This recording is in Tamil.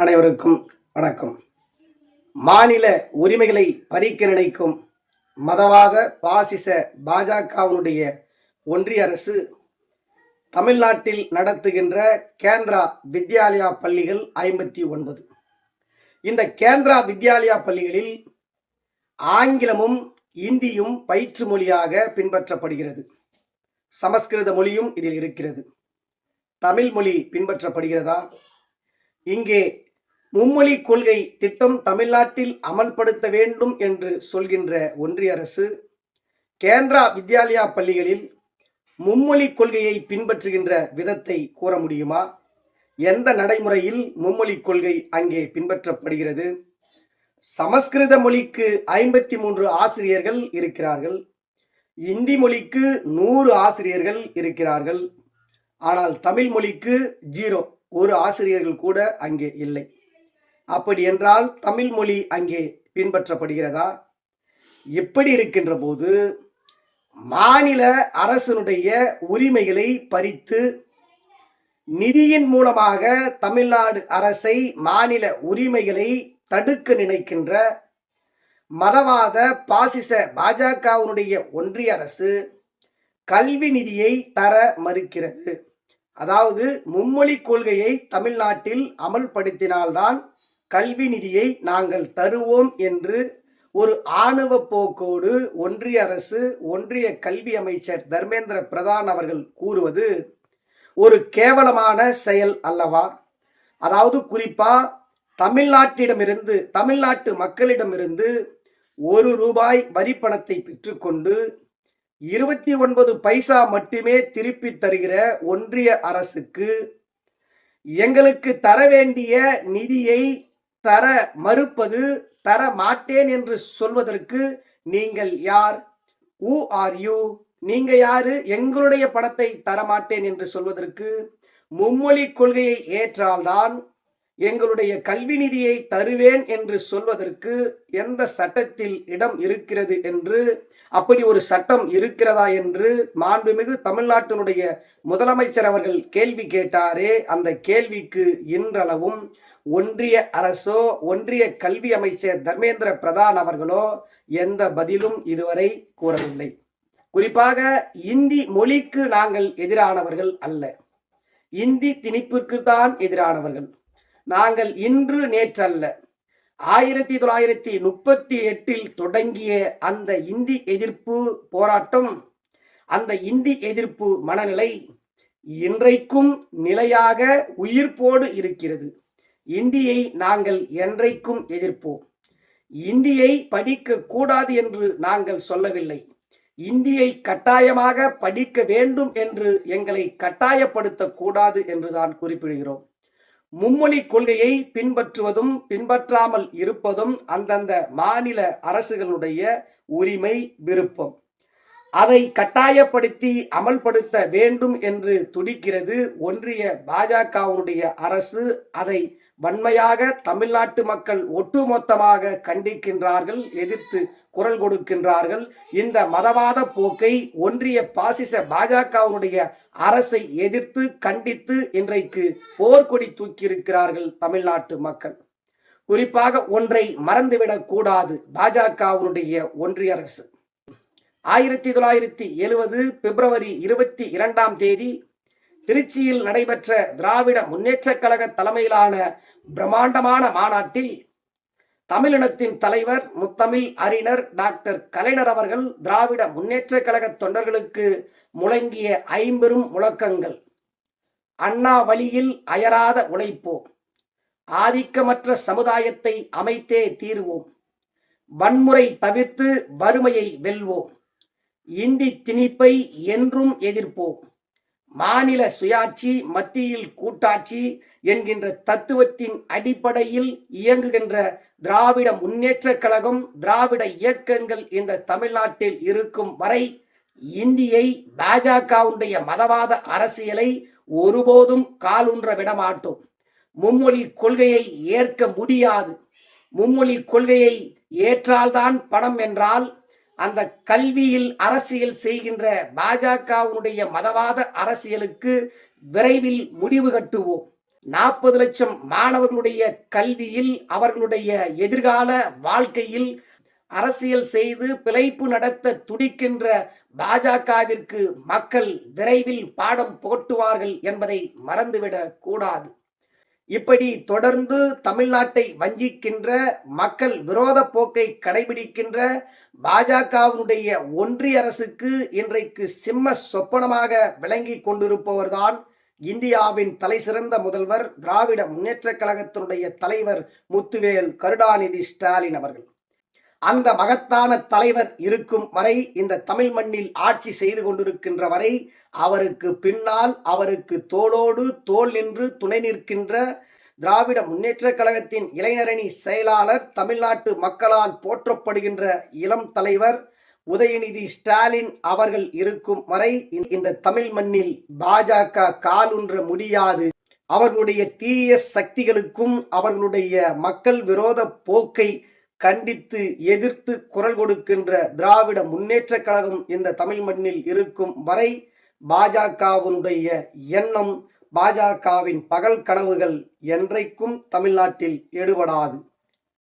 அனைவருக்கும் வணக்கம். மாநில உரிமைகளை பறிக்க நினைக்கும் மதவாத பாசிச பாஜகவினுடைய ஒன்றிய அரசு தமிழ்நாட்டில் நடத்துகின்ற கேந்திரா வித்யாலயா பள்ளிகள் ஐம்பத்தி ஒன்பது. இந்த கேந்திரா வித்யாலயா பள்ளிகளில் ஆங்கிலமும் இந்தியும் பயிற்று மொழியாக பின்பற்றப்படுகிறது. சமஸ்கிருத மொழியும் இதில் இருக்கிறது. தமிழ் மொழி பின்பற்றப்படுகிறதா? இங்கே மும்மொழி கொள்கை திட்டம் தமிழ்நாட்டில் அமல்படுத்த வேண்டும் என்று சொல்கின்ற ஒன்றிய அரசு கேந்திரா வித்யாலயா பள்ளிகளில் மும்மொழி கொள்கையை பின்பற்றுகின்ற விதத்தை கூற முடியுமா? எந்த நடைமுறையில் மும்மொழி கொள்கை அங்கே பின்பற்றப்படுகிறது? சமஸ்கிருத மொழிக்கு ஐம்பத்தி மூன்று ஆசிரியர்கள் இருக்கிறார்கள். இந்தி மொழிக்கு நூறு ஆசிரியர்கள் இருக்கிறார்கள். ஆனால் தமிழ் மொழிக்கு ஜீரோ ஒரு ஆசிரியர்கள் கூட அங்கே இல்லை. அப்படி என்றால் தமிழ் மொழி அங்கே பின்பற்றப்படுகிறதா? எப்படி இருக்கின்ற போது மாநில அரசனுடைய உரிமைகளை பறித்து நிதியின் மூலமாக தமிழ்நாடு அரசை மாநில உரிமைகளை தடுக்க நினைக்கின்ற மதவாத பாசிச பாஜகவினுடைய ஒன்றிய அரசு கல்வி நிதியை தர மறுக்கிறது. அதாவது மும்மொழி கொள்கையை தமிழ்நாட்டில் அமல்படுத்தினால்தான் கல்வி நிதியை நாங்கள் தருவோம் என்று ஒரு ஆணவ போக்கோடு ஒன்றிய அரசு ஒன்றிய கல்வி அமைச்சர் தர்மேந்திர பிரதான் அவர்கள் கூறுவது ஒரு கேவலமான செயல் அல்லவா? அதாவது குறிப்பா தமிழ்நாட்டிடமிருந்து தமிழ்நாட்டு மக்களிடமிருந்து ஒரு ரூபாய் வரி பணத்தை பெற்றுக்கொண்டு இருபத்தி ஒன்பது பைசா மட்டுமே திருப்பி தருகிற ஒன்றிய அரசுக்கு எங்களுக்கு தர வேண்டிய நிதியை தர மறுப்பது தர மாட்டேன் என்று சொல்வதற்கு நீங்கள் யார்? ஊ ஆர் யூ நீங்க யாரு? எங்களுடைய பணத்தை தர மாட்டேன் என்று சொல்வதற்கு மும்மொழி கொள்கையை ஏற்றால்தான் எங்களுடைய கல்வி நிதியை தருவேன் என்று சொல்வதற்கு எந்த சட்டத்தில் இடம் இருக்கிறது என்று அப்படி ஒரு சட்டம் இருக்கிறதா என்று மாண்புமிகு தமிழ்நாட்டினுடைய முதலமைச்சர் அவர்கள் கேள்வி கேட்டாரே அந்த கேள்விக்கு இன்றளவும் ஒன்றிய அரசோ ஒன்றிய கல்வி அமைச்சர் தர்மேந்திர பிரதான் அவர்களோ எந்த பதிலும் இதுவரை கூறவில்லை. குறிப்பாக இந்தி மொழிக்கு நாங்கள் எதிரானவர்கள் அல்ல. இந்தி திணிப்பிற்கு தான் எதிரானவர்கள். நாங்கள் இன்று நேற்றல்ல. ஆயிரத்தி தொள்ளாயிரத்தி முப்பத்தி எட்டில் தொடங்கிய அந்த இந்தி எதிர்ப்பு போராட்டம் அந்த இந்தி எதிர்ப்பு மனநிலை இன்றைக்கும் நிலையாக உயிர்ப்போடு இருக்கிறது. இந்தியை நாங்கள் என்றைக்கும் எதிர்ப்போம். இந்தியை படிக்க கூடாது என்று நாங்கள் சொல்லவில்லை. இந்தியை கட்டாயமாக படிக்க வேண்டும் என்று எங்களை கட்டாயப்படுத்த கூடாது என்று தான் குறிப்பிடுகிறோம். மும்மொழி கொள்கையை பின்பற்றுவதும் பின்பற்றாமல் இருப்பதும் அந்தந்த மாநில அரசுகளுடைய உரிமை விருப்பம். அதை கட்டாயப்படுத்தி அமல்படுத்த வேண்டும் என்று துடிக்கிறது ஒன்றிய பாஜகவுடைய அரசு. அதை வன்மையாக தமிழ்நாட்டு மக்கள் ஒட்டுமொத்தமாக கண்டிக்கின்றார்கள் எதிர்த்து குரல் கொடுக்கின்றார்கள். இந்த மதவாத போக்கை ஒன்றிய பாசிச பாஜகவுடைய அரசை எதிர்த்து கண்டித்து இன்றைக்கு போர்க்கொடி தூக்கியிருக்கிறார்கள் தமிழ்நாட்டு மக்கள். குறிப்பாக ஒன்றை மறந்துவிடக் கூடாது பாஜகவுடைய ஒன்றிய அரசு. ஆயிரத்தி தொள்ளாயிரத்தி எழுவது பிப்ரவரி இருபத்தி இரண்டாம் தேதி திருச்சியில் நடைபெற்ற திராவிட முன்னேற்றக் கழக தலைமையிலான பிரம்மாண்டமான மாநாட்டில் தமிழினத்தின் தலைவர் முத்தமிழ் அறிஞர் டாக்டர் கலைஞர் அவர்கள் திராவிட முன்னேற்றக் கழக தொண்டர்களுக்கு முழங்கிய ஐம்பெரும் முழக்கங்கள். அண்ணா வழியில் அயராத உழைப்போம். ஆதிக்கமற்ற சமுதாயத்தை அமைத்தே தீர்வோம். வன்முறை தவிர்த்து வறுமையை வெல்வோம். இந்தி திணிப்பை என்றும் எதிர்ப்போம். மாநில சுயாட்சி மத்தியில் கூட்டாட்சி என்கின்ற தத்துவத்தின் அடிப்படையில் இயங்குகின்ற திராவிட முன்னேற்ற கழகம் திராவிட இயக்கங்கள் இந்த தமிழ்நாட்டில் இருக்கும் வரை இந்தியை பாஜகவுடைய மதவாத அரசியலை ஒருபோதும் காலுன்ற விடமாட்டோம். மும்மொழி கொள்கையை ஏற்க முடியாது. மும்மொழி கொள்கையை ஏற்றால்தான் பணம் என்றால் அந்த கல்வியில் அரசியல் செய்கின்ற பாஜகவுடைய மதவாத அரசியலுக்கு விரைவில் முடிவு கட்டுவோம். நாற்பது லட்சம் மாணவர்களுடைய கல்வியில் அவர்களுடைய எதிர்கால வாழ்க்கையில் அரசியல் செய்து பிழைப்பு நடத்த துடிக்கின்ற பாஜகவிற்கு மக்கள் விரைவில் பாடம் போட்டுவார்கள் என்பதை மறந்துவிடக் கூடாது. இப்படி தொடர்ந்து தமிழ்நாட்டை வஞ்சிக்கின்ற மக்கள் விரோத போக்கை கடைபிடிக்கின்ற பாஜகவினுடைய ஒன்றிய அரசுக்கு இன்றைக்கு சிம்ம சொப்பனமாக விளங்கி கொண்டிருப்பவர்தான் இந்தியாவின் தலைசிறந்த முதல்வர் திராவிட முன்னேற்ற கழகத்தினுடைய தலைவர் முத்துவேல் கருணாநிதி ஸ்டாலின் அவர்கள். அந்த மகத்தான தலைவர் இருக்கும் வரை இந்த தமிழ் மண்ணில் ஆட்சி செய்து கொண்டிருக்கின்ற வரை அவருக்கு பின்னால் அவருக்கு தோளோடு தோல் நின்று துணை நிற்கின்ற திராவிட முன்னேற்ற கழகத்தின் இளைஞரணி செயலாளர் தமிழ்நாட்டு மக்களால் போற்றப்படுகின்ற இளம் தலைவர் உதயநிதி ஸ்டாலின் அவர்கள் இருக்கும் வரை இந்த- இந்த தமிழ் மண்ணில் பாஜக காலுன்ற முடியாது. அவர்களுடைய தீய சக்திகளுக்கும் அவர்களுடைய மக்கள் விரோத போக்கை கண்டித்து எதிர்த்து குரல் கொடுக்கின்ற திராவிட முன்னேற்ற கழகம் இந்த தமிழ் மண்ணில் இருக்கும் வரை பாஜகவினுடைய எண்ணம் பாஜகவின் பகல் கனவுகள் என்றைக்கும் தமிழ்நாட்டில் எடுபடாது.